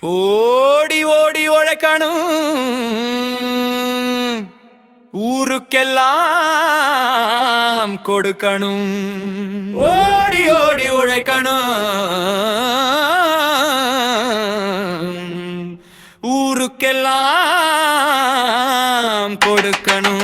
ஓடி ஓடி உழைக்கணும். ஊருக்கெல்லாம் கொடுக்கணும். ஓடி ஓடி உழைக்கணும். ஊருக்கெல்லாம் கொடுக்கணும்.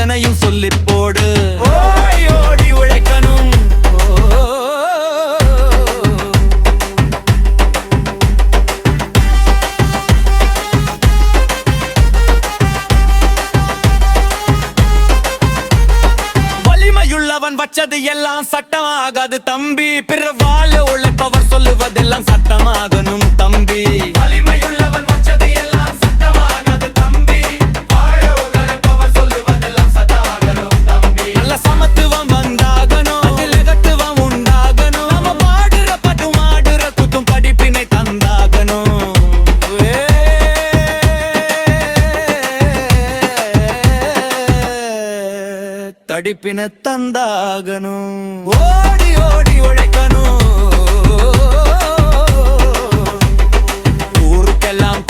அத்தனையும் சொல்லி போடு. ஓடி உழைக்கணும். வலிமையுள்ளவன் வச்சது எல்லாம் சட்டமாகாது தம்பி. பிற வாழ உழைப்பவர் சொல்லுவதெல்லாம் சட்டமாகணும் தம்பி. படிப்பின தந்தாகணும். ஓடி ஓடி உழைக்கணும். ஊருக்கெல்லாம்